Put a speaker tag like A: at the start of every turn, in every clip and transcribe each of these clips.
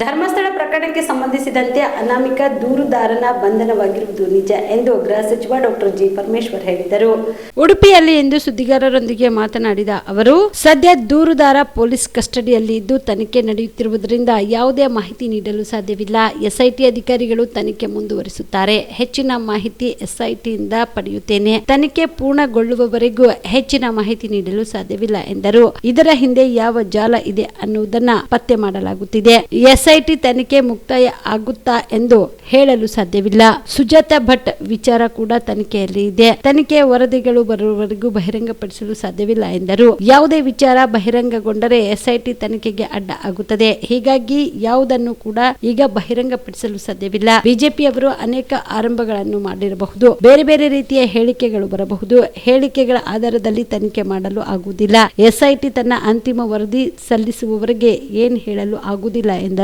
A: ಧರ್ಮಸ್ಥಳ ಪ್ರಕರಣಕ್ಕೆ ಸಂಬಂಧಿಸಿದಂತೆ ಅನಾಮಿಕ ದೂರುದಾರನ ಬಂಧನವಾಗಿರುವುದು ನಿಜ ಎಂದು ಗೃಹ ಸಚಿವ ಡಾಕ್ಟರ್ ಜಿ ಪರಮೇಶ್ವರ್ ಹೇಳಿದರು. ಉಡುಪಿಯಲ್ಲಿ ಇಂದು ಸುದ್ದಿಗಾರರೊಂದಿಗೆ ಮಾತನಾಡಿದ ಅವರು, ಸದ್ಯ ದೂರುದಾರ ಪೊಲೀಸ್ ಕಸ್ಟಡಿಯಲ್ಲಿ ಇದ್ದು ತನಿಖೆ ನಡೆಯುತ್ತಿರುವುದರಿಂದ ಯಾವುದೇ ಮಾಹಿತಿ ನೀಡಲು ಸಾಧ್ಯವಿಲ್ಲ. ಎಸ್ಐಟಿ ಅಧಿಕಾರಿಗಳು ತನಿಖೆ ಮುಂದುವರಿಸುತ್ತಾರೆ. ಹೆಚ್ಚಿನ ಮಾಹಿತಿ ಎಸ್ಐಟಿಯಿಂದ ಪಡೆಯುತ್ತೇನೆ. ತನಿಖೆ ಪೂರ್ಣಗೊಳ್ಳುವವರೆಗೂ ಹೆಚ್ಚಿನ ಮಾಹಿತಿ ನೀಡಲು ಸಾಧ್ಯವಿಲ್ಲ ಎಂದರು. ಇದರ ಹಿಂದೆ ಯಾವ ಜಾಲ ಇದೆ ಅನ್ನುವುದನ್ನ ಪತ್ತೆ ಮಾಡಲಾಗುತ್ತಿದೆ. ಎಸ್ಐಟಿ ತನಿಖೆ ಮುಕ್ತಾಯ ಆಗುತ್ತಾ ಎಂದು ಹೇಳಲು ಸಾಧ್ಯವಿಲ್ಲ. ಸುಜಾತ ಭಟ್ ವಿಚಾರ ಕೂಡ ತನಿಖೆಯಲ್ಲಿ ಇದೆ. ತನಿಖೆ ವರದಿಗಳು ಬರುವವರೆಗೂ ಬಹಿರಂಗಪಡಿಸಲು ಸಾಧ್ಯವಿಲ್ಲ ಎಂದರು. ಯಾವುದೇ ವಿಚಾರ ಬಹಿರಂಗಗೊಂಡರೆ ಎಸ್ಐಟಿ ತನಿಖೆಗೆ ಅಡ್ಡ ಆಗುತ್ತದೆ. ಹೀಗಾಗಿ ಯಾವುದನ್ನು ಕೂಡ ಈಗ ಬಹಿರಂಗಪಡಿಸಲು ಸಾಧ್ಯವಿಲ್ಲ. ಬಿಜೆಪಿಯವರು ಅನೇಕ ಆರಂಭಗಳನ್ನು ಮಾಡಿರಬಹುದು. ಬೇರೆ ಬೇರೆ ರೀತಿಯ ಹೇಳಿಕೆಗಳು ಬರಬಹುದು. ಹೇಳಿಕೆಗಳ ಆಧಾರದಲ್ಲಿ ತನಿಖೆ ಮಾಡಲು ಆಗುವುದಿಲ್ಲ. ಎಸ್ಐಟಿ ತನ್ನ ಅಂತಿಮ ವರದಿ ಸಲ್ಲಿಸುವವರೆಗೆ ಏನ್ ಹೇಳಲು ಆಗುವುದಿಲ್ಲ ಎಂದರು.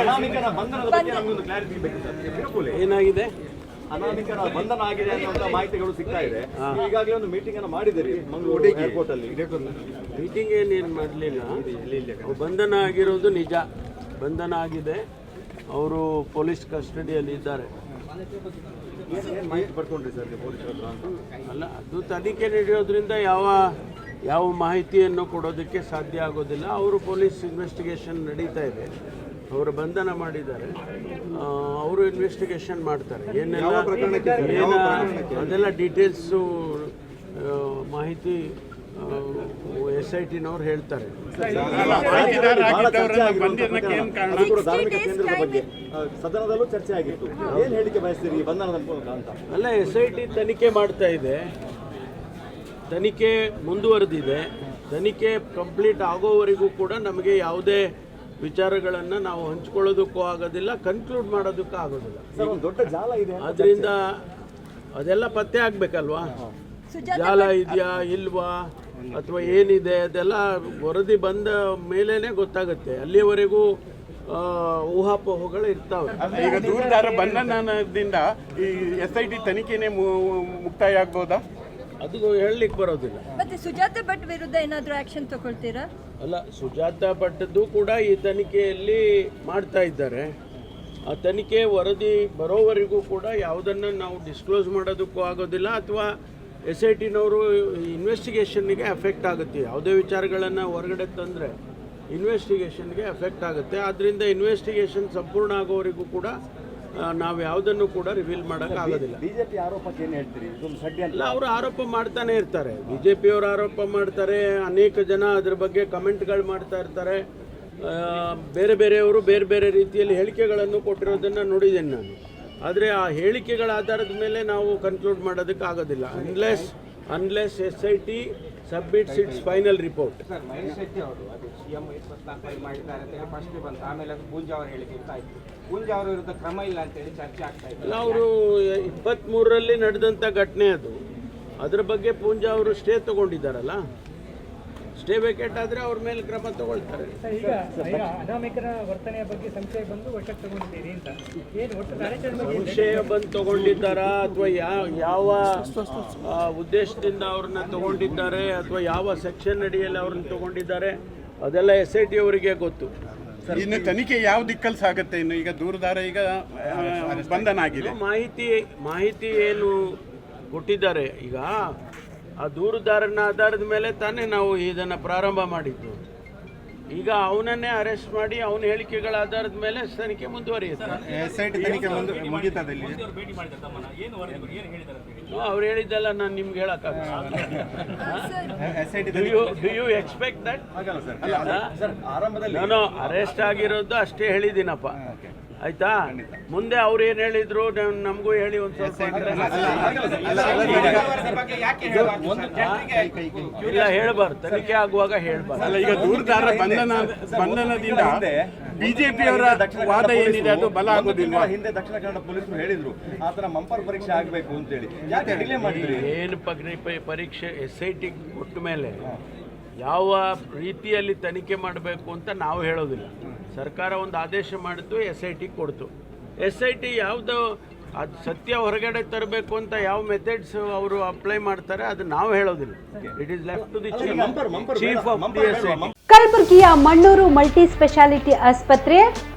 B: ಅನಾಮಿಕನ ಬಂಧನದ ಬಗ್ಗೆ ನಮಗೊಂದು ಕ್ಲಾರಿಟಿ ಬೇಕು ಸರ್
C: ಏನಾಗಿದೆ?
B: ಅನಾಮಿಕರ ಬಂಧನ ಆಗಿದೆ ಅನ್ನುವಂತ ಮಾಹಿತಿಗಳು ಸಿಗ್ತಾ ಇದೆ. ಈಗಾಗಲೇ ಒಂದು ಮೀಟಿಂಗ್ ಅನ್ನು ಮಾಡಿದಿರಿ ಮಂಗಳೂರು ಏರ್ಪೋರ್ಟ್ ಅಲ್ಲಿ.
C: ಮೀಟಿಂಗ್ ಏನೇನು ಮಾಡಲಿಲ್ಲ? ಬಂಧನ ಆಗಿರೋದು ನಿಜ. ಬಂಧನ ಆಗಿದೆ. ಅವರು ಪೊಲೀಸ್ ಕಸ್ಟಡಿಯಲ್ಲಿ ಇದ್ದಾರೆ. ಅಲ್ಲ ಅದು ತನಿಖೆ ನಡೆಯೋದ್ರಿಂದ ಯಾವ ಯಾವ ಮಾಹಿತಿಯನ್ನು ಕೊಡೋದಕ್ಕೆ ಸಾಧ್ಯ ಆಗೋದಿಲ್ಲ. ಅವರು ಪೊಲೀಸ್ ಇನ್ವೆಸ್ಟಿಗೇಷನ್ ನಡೀತಾ ಇದೆ. ಅವರು ಬಂಧನ ಮಾಡಿದ್ದಾರೆ. ಅವರು ಇನ್ವೆಸ್ಟಿಗೇಷನ್ ಮಾಡ್ತಾರೆ. ಏನೆಲ್ಲ ಏನ ಅದೆಲ್ಲ ಡೀಟೇಲ್ಸು ಮಾಹಿತಿ ಎಸ್ ಐ ಟಿನವ್ರು ಹೇಳ್ತಾರೆ
B: ಸದನದಲ್ಲೂ ಚರ್ಚೆ ಆಗಿತ್ತು. ಏನ್ ಹೇಳಿಕೆ ಬಯಸ್ತೀರಿ ಈ ಬಂಧನದ ಮೂಲಕ ಅಂತ?
C: ಅಲ್ಲ ಎಸ್ ಐ ಟಿ ತನಿಖೆ ಮಾಡ್ತಾ ಇದೆ. ತನಿಖೆ ಮುಂದುವರೆದಿದೆ. ತನಿಖೆ ಕಂಪ್ಲೀಟ್ ಆಗೋವರೆಗೂ ಕೂಡ ನಮಗೆ ಯಾವುದೇ ವಿಚಾರಗಳನ್ನು ನಾವು ಹಂಚ್ಕೊಳ್ಳೋದಕ್ಕೂ ಆಗೋದಿಲ್ಲ ಕನ್ಕ್ಲೂಡ್ ಮಾಡೋದಕ್ಕೂ ಆಗೋದಿಲ್ಲ.
B: ಸರ್ ಒಂದು ದೊಡ್ಡ ಜಾಲ ಇದೆ
C: ಅದರಿಂದ ಅದೆಲ್ಲ ಪತ್ತೆ ಆಗಬೇಕಲ್ವಾ? ಜಾಲ ಇದೆಯಾ ಇಲ್ವಾ? ಅಥವಾ ಏನಿದೆ? ಅದೆಲ್ಲ ವರದಿ ಬಂದ ಮೇಲೇ ಗೊತ್ತಾಗುತ್ತೆ. ಅಲ್ಲಿಯವರೆಗೂ ಆ, ಊಹಾಪೋಹಗಳು ಇರ್ತಾವೆ.
D: ಈಗ ದೂರದಾರ ಬಂಧನದಿಂದ ಈ ಎಸ್ ಐ ಟಿ ತನಿಖೆನೇ ಮು- ಮುಕ್ತಾಯ ಆಗ್ಬೋದಾ?
C: ಅದು ಹೇಳಲಿಕ್ಕೆ ಬರೋದಿಲ್ಲ.
E: ಮತ್ತೆ ಸುಜಾತ ಭಟ್ ವಿರುದ್ಧ ಏನಾದರೂ ಆಕ್ಷನ್ ತಗೊಳ್ತೀರಾ?
C: ಅಲ್ಲ ಸುಜಾತ ಭಟ್ದು ಕೂಡ ಈ ತನಿಖೆಯಲ್ಲಿ ಮಾಡ್ತಾ ಇದ್ದಾರೆ. ಆ ತನಿಖೆ ವರದಿ ಬರೋವರೆಗೂ ಕೂಡ ಯಾವುದನ್ನು ನಾವು ಡಿಸ್ಕ್ಲೋಸ್ ಮಾಡೋದಕ್ಕೂ ಆಗೋದಿಲ್ಲ ಅಥವಾ ಎಸ್ ಐ ಟಿನವರು ಇನ್ವೆಸ್ಟಿಗೇಷನ್ಗೆ ಎಫೆಕ್ಟ್ ಆಗುತ್ತೆ. ಯಾವುದೇ ವಿಚಾರಗಳನ್ನು ಹೊರಗಡೆ ತಂದರೆ ಇನ್ವೆಸ್ಟಿಗೇಷನ್ಗೆ ಎಫೆಕ್ಟ್ ಆಗುತ್ತೆ. ಆದ್ದರಿಂದ ಇನ್ವೆಸ್ಟಿಗೇಷನ್ ಸಂಪೂರ್ಣ ಆಗೋವರೆಗೂ ಕೂಡ ನಾವು ಯಾವುದನ್ನು ಕೂಡ ರಿವೀಲ್ ಮಾಡೋಕ್ಕಾಗೋದಿಲ್ಲ
B: ಬಿಜೆಪಿ ಆರೋಪಕ್ಕೆ ಏನು ಹೇಳ್ತೀರಿ?
C: ಎಲ್ಲ ಅವರು ಆರೋಪ ಮಾಡ್ತಾನೆ ಇರ್ತಾರೆ. ಬಿ ಜೆ ಪಿಯವರು ಆರೋಪ ಮಾಡ್ತಾರೆ. ಅನೇಕ ಜನ ಅದ್ರ ಬಗ್ಗೆ ಕಮೆಂಟ್ಗಳು ಮಾಡ್ತಾ ಇರ್ತಾರೆ. ಬೇರೆ ಬೇರೆಯವರು ಬೇರೆ ಬೇರೆ ರೀತಿಯಲ್ಲಿ ಹೇಳಿಕೆಗಳನ್ನು ಕೊಟ್ಟಿರೋದನ್ನು ನೋಡಿದ್ದೇನೆ ನಾನು. ಆದರೆ ಆ ಹೇಳಿಕೆಗಳ ಆಧಾರದ ಮೇಲೆ ನಾವು ಕನ್ಕ್ಲೂಡ್ ಮಾಡೋದಕ್ಕೆ ಆಗೋದಿಲ್ಲ. Unless unless S I T submits its final report
F: sir Mahesh Shetty ಅವರು ಅದು ಸಿ ಎಂ ಇಪ್ಪತ್ನಾಲ್ಕು ಫೈಲ್ ಮಾಡಿದ್ದಾರೆ ಅಂತ ಫಸ್ಟ್ ಬಂತು. ಆಮೇಲೆ ಅದು ಪೂಂಜಾ ಅವರು ಹೇಳಿಕೆ ಪೂಂಜಾ ಅವರ ವಿರುದ್ಧ ಕ್ರಮ ಇಲ್ಲ ಅಂತೇಳಿ ಚರ್ಚೆ ಆಗ್ತಾ ಇದೆ
C: ಅಲ್ಲ ಅವರು ಇಪ್ಪತ್ತ್ಮೂರರಲ್ಲಿ ನಡೆದಂಥ ಘಟನೆ ಅದು. ಅದ್ರ ಬಗ್ಗೆ ಪೂಂಜಾ ಅವರು ಸ್ಟೇ ತಗೊಂಡಿದ್ದಾರಲ್ಲ? ವೇಕೆಟ್ ಆದರೆ ಅವ್ರ ಮೇಲೆ ಕ್ರಮ ತಗೊಳ್ತಾರೆ.
G: ಈಗ ಈಗ ಅನಾಮಿಕರ ವರ್ತನೆಯ ಬಗ್ಗೆ ಸಂಶಯ ಬಂದು ವಶಕ್ಕೆ ತಗೊಂಡಿದ್ದೀರಿ ಅಂತ. ಏನು ಒಟ್ಟು
C: ಸಂಶಯ ಬಂದು ತಗೊಂಡಿದ್ದಾರಾ ಅಥವಾ ಯಾವ ಯಾವ ಉದ್ದೇಶದಿಂದ ಅವ್ರನ್ನ ತಗೊಂಡಿದ್ದಾರೆ ಅಥವಾ ಯಾವ ಸೆಕ್ಷನ್ ಅಡಿಯಲ್ಲಿ ಅವ್ರನ್ನ ತಗೊಂಡಿದ್ದಾರೆ ಅದೆಲ್ಲ ಎಸ್ ಐ ಟಿ ಅವರಿಗೆ ಗೊತ್ತು.
D: ಇನ್ನು ತನಿಖೆ ಯಾವ ದಿಕ್ಕಲ್ಲಿ ಸಾಗುತ್ತೆ? ಇನ್ನು ಈಗ ದೂರದಾರ ಈಗ ಬಂಧನ ಆಗಿದೆ.
C: ಮಾಹಿತಿ ಮಾಹಿತಿ ಏನು ಕೊಟ್ಟಿದ್ದಾರೆ ಈಗ ಆ ದೂರುದಾರನ ಆಧಾರದ ಮೇಲೆ ತಾನೇ ನಾವು ಇದನ್ನು ಪ್ರಾರಂಭ ಮಾಡಿದ್ದು. ಈಗ ಅವನನ್ನೇ ಅರೆಸ್ಟ್ ಮಾಡಿ ಅವನ ಹೇಳಿಕೆಗಳ ಆಧಾರದ ಮೇಲೆ ತನಿಖೆ ಮುಂದುವರಿಯುತ್ತೆ. ಅವ್ರು ಹೇಳಿದ್ದೆಲ್ಲ ನಾನು ನಿಮ್ಗೆ
D: ಹೇಳಕ್ ಐ ಟಿ
C: ಹೇಳಕ್ಕಾಗ ಡು ಯು ಎಕ್ಸ್ಪೆಕ್ಟ್ ದಟ್
B: ಆಗಲ್ಲ ಸರ್. ಸರ್ ಆರಂಭದಲ್ಲಿ
C: ನಾನು ಅರೆಸ್ಟ್ ಆಗಿರೋದು ಅಷ್ಟೇ ಹೇಳಿದ್ದೀನಪ್ಪ. ಆಯ್ತಾ? ಮುಂದೆ ಅವ್ರು ಏನು ಹೇಳಿದ್ರು ನಮಗೂ ಹೇಳಿ ಒಂದು ಸ್ವಲ್ಪ ಇಲ್ಲ ಹೇಳ್ಬಾರ್ದು. ತನಿಖೆ ಆಗುವಾಗ ಹೇಳ್ಬಾರ್ದು.
D: ಅಲ್ಲ ಈಗ ದೂರದಾರ ಬಂಧನ ಬಂಧನದಿಂದ ಬಿಜೆಪಿ ಅವರ ವಾದ ಏನಿದೆ ಅದು ಬಲ
B: ಆಗೋದಿಲ್ಲ. ಹಿಂದೆ ದಕ್ಷಿಣ ಕನ್ನಡ ಪೊಲೀಸರು ಹೇಳಿದ್ರು ಆತರ ಮಂಪರ್ ಪರೀಕ್ಷೆ ಆಗಬೇಕು ಅಂತೇಳಿ. ಯಾಕೆ ಡಿಲೇ ಮಾಡಿದ್ರಿ?
C: ಏನು ಪಗ್ನಿ ಪರೀಕ್ಷೆ ಎಸ್ ಐ ಟಿ ಕೊಟ್ಟ ಮೇಲೆ ಯಾವ ರೀತಿಯಲ್ಲಿ ತನಿಖೆ ಮಾಡಬೇಕು ಅಂತ ನಾವು ಹೇಳೋದಿಲ್ಲ. ಸರ್ಕಾರ ಒಂದು ಆದೇಶ ಮಾಡಿತು ಎಸ್ ಐ ಟಿ ಕೊಡ್ತು. ಎಸ್ ಐ ಟಿ ಯಾವುದು ಅದು ಸತ್ಯ ಹೊರಗಡೆ ತರಬೇಕು ಅಂತ ಯಾವ ಮೆಥಡ್ಸ್ ಅವರು ಅಪ್ಲೈ ಮಾಡ್ತಾರೆ ಅದು ನಾವು ಹೇಳೋದಿಲ್ಲ. It is left to the chief of
H: ಕಲಬುರಗಿಯ ಮಣ್ಣೂರು ಮಲ್ಟಿ ಸ್ಪೆಷಾಲಿಟಿ ಆಸ್ಪತ್ರೆ